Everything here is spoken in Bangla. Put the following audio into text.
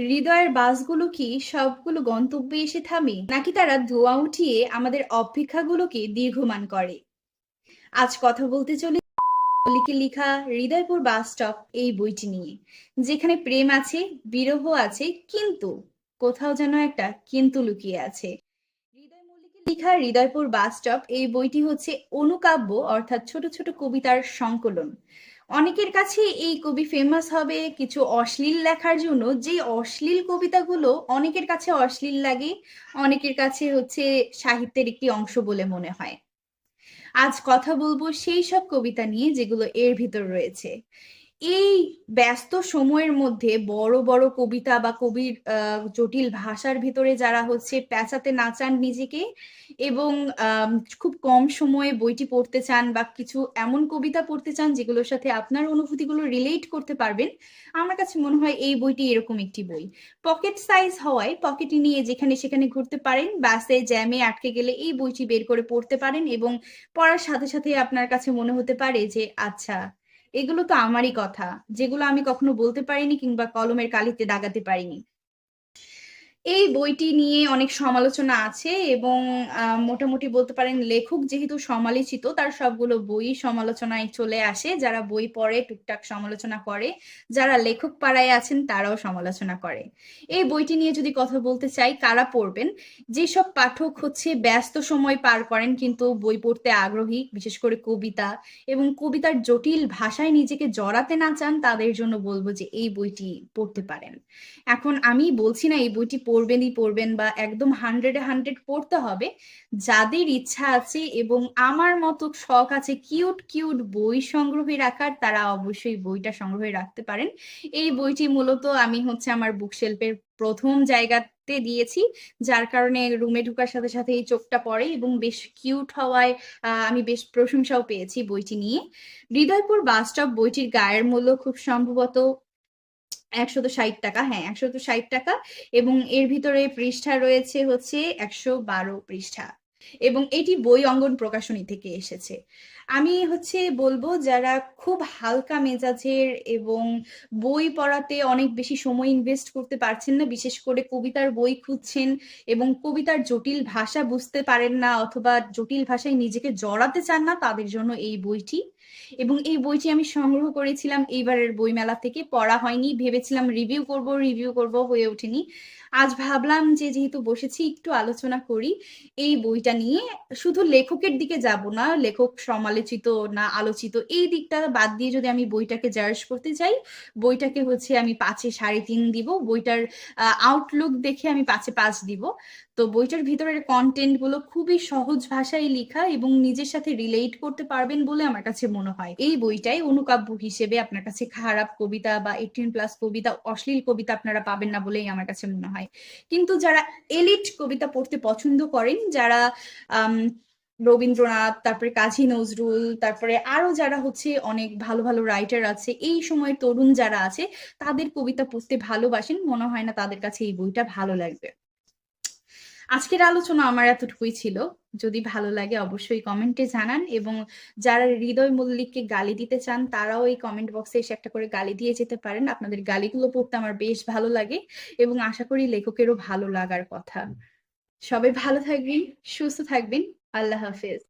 হৃদয়ের বাসগুলো কি সবগুলো গন্তব্যে এসে থামে? নাকি তারা ধোঁয়া উঠিয়ে আমাদের অপেক্ষাগুলোকে দীর্ঘমান করে? আজ কথা বলতে চলে মল্লিকের লেখা হৃদয়পুর বাস স্টপ এই বইটি নিয়ে, যেখানে প্রেম আছে, বিরহ আছে, কিন্তু কোথাও যেন একটা কিন্তু লুকিয়ে আছে। হৃদয় মল্লিকের লেখা হৃদয়পুর বাস স্টপ এই বইটি হচ্ছে অনুকাব্য, অর্থাৎ ছোট ছোট কবিতার সংকলন। অনেকের কাছে এই কবি ফেমাস হবে কিছু অশ্লীল লেখার জন্য। যে অশ্লীল কবিতাগুলো অনেকের কাছে অশ্লীল লাগে, অনেকের কাছে হচ্ছে সাহিত্যের একটি অংশ বলে মনে হয়। আজ কথা বলব সেই সব কবিতা নিয়ে যেগুলো এর ভিতর রয়েছে। এই ব্যস্ত সময়ের মধ্যে বড় বড় কবিতা বা কবির জটিল ভাষার ভিতরে যারা হচ্ছে পেঁচাতে না চান নিজেকে এবং খুব কম সময়ে বইটি পড়তে চান বা কিছু এমন কবিতা পড়তে চান যেগুলোর সাথে আপনার অনুভূতিগুলো রিলেট করতে পারবেন, আমার কাছে মনে হয় এই বইটি এরকম একটি বই। পকেট সাইজ হওয়ায় পকেটে নিয়ে যেখানে সেখানে ঘুরতে পারেন, বাসে, জ্যামে আটকে গেলে এই বইটি বের করে পড়তে পারেন এবং পড়ার সাথে সাথে আপনার কাছে মনে হতে পারে যে আচ্ছা এগুলো তো আমারই কথা। যেগুলো আমি কখনো বলতে পারিনি কিংবা কলমের কালিতে দাগাতে পারিনি। এই বইটি নিয়ে অনেক সমালোচনা আছে এবং মোটামুটি বলতে পারেন লেখক যেহেতু সমালোচিত, তার সবগুলো বই সমালোচনায় চলে আসে। যারা বই পড়ে, টুকটাক সমালোচনা করে। যারা লেখক পাড়ায় আছেন, তারাও সমালোচনা করে। এই বইটি নিয়ে যদি কথা বলতে চাই, কারা পড়বেন? যেসব পাঠক হচ্ছে ব্যস্ত সময় পার করেন কিন্তু বই পড়তে আগ্রহী, বিশেষ করে কবিতা এবং কবিতার জটিল ভাষায় নিজেকে জড়াতে না চান, তাদের জন্য বলব যে এই বইটি পড়তে পারেন। এখন আমি বলছি না এই বইটি পড়বেনই পড়বেন বা একদম হান্ড্রেডে হান্ড্রেড পড়তে হবে। যাদের ইচ্ছা আছে এবং আমার মতো শখ আছে কিউট কিউট বই সংগ্রহে রাখার, তারা অবশ্যই বইটা সংগ্রহে রাখতে পারেন। এই বইটি মূলত আমি হচ্ছে আমার বুকশেলফের প্রথম জায়গাতে দিয়েছি, যার কারণে রুমে ঢোকার সাথে সাথে এই চোখটা পড়ে এবং বেশ কিউট হওয়ায় আমি বেশ প্রশংসাও পেয়েছি বইটি নিয়ে। হৃদয়পুর বাস স্টপ বইটির গায়ের মূল্য খুব সম্ভবত একশত ষাট টাকা হ্যাঁ একশত ষাট টাকা এবং এর ভিতরে পৃষ্ঠা রয়েছে হচ্ছে একশো বারো পৃষ্ঠা। এবং এটি বই অঙ্গন প্রকাশনী থেকে এসেছে। আমি হচ্ছে বলব, যারা খুব হালকা মেজাজের এবং বই পড়াতে অনেক বেশি সময় ইনভেস্ট করতে পারছেন না, বিশেষ করে কবিতার বই খুঁজছেন এবং কবিতার জটিল ভাষা বুঝতে পারেন না অথবা জটিল ভাষায় নিজেকে জড়াতে চান না, তাদের জন্য এই বইটি। এবং এই বইটি আমি সংগ্রহ করেছিলাম এইবারের বইমেলা থেকে। পড়া হয়নি, ভেবেছিলাম রিভিউ করব রিভিউ করব, হয়ে ওঠেনি। আজ ভাবলাম যে যেহেতু বসেছি, একটু আলোচনা করি এই বইটা নিয়ে। শুধু লেখকের দিকে যাব না, লেখক সমালোচিত না আলোচিত, এই দিকটা বাদ দিয়ে যদি আমি বইটাকে জার্জ করতে চাই, বইটাকে হচ্ছে আমি পাঁচে সাড়ে তিন দিব, বইটার আউটলুক দেখে আমি পাঁচে পাঁচ দিব। তো বইটার ভিতরের কন্টেন্টগুলো খুবই সহজ ভাষায় লেখা এবং নিজের সাথে রিলেট করতে পারবেন বলে আমার কাছে মনে হয়। এই বইটাই অনুকাব্য হিসেবে আপনার কাছে খারাপ কবিতা বা এইটিন প্লাস কবিতা, অশ্লীল কবিতা আপনারা পাবেন না বলেই আমার কাছে মনে হয়। কিন্তু যারা এলিট কবিতা পড়তে পছন্দ করেন, যারা রবীন্দ্রনাথ, তারপরে কাজী নজরুল, তারপরে আরও যারা হচ্ছে অনেক ভালো ভালো রাইটার আছে, এই সময়ের তরুণ যারা আছে, তাদের কবিতা পড়তে ভালোবাসেন। মনে হয় না তাদের কাছে এই বইটা ভালো লাগবে। আজকের আলোচনা আমার এতটুকুই ছিল। যদি ভালো লাগে অবশ্যই কমেন্টে জানান এবং যারা হৃদয় মল্লিককে গালি দিতে চান, তারাও এই কমেন্ট বক্সে এসে একটা করে গালি দিয়ে যেতে পারেন। আপনাদের গালিগুলো পড়তে আমার বেশ ভালো লাগে এবং আশা করি লেখকেরও ভালো লাগার কথা। সবাই ভালো থাকবেন, সুস্থ থাকবেন। আল্লাহ হাফেজ।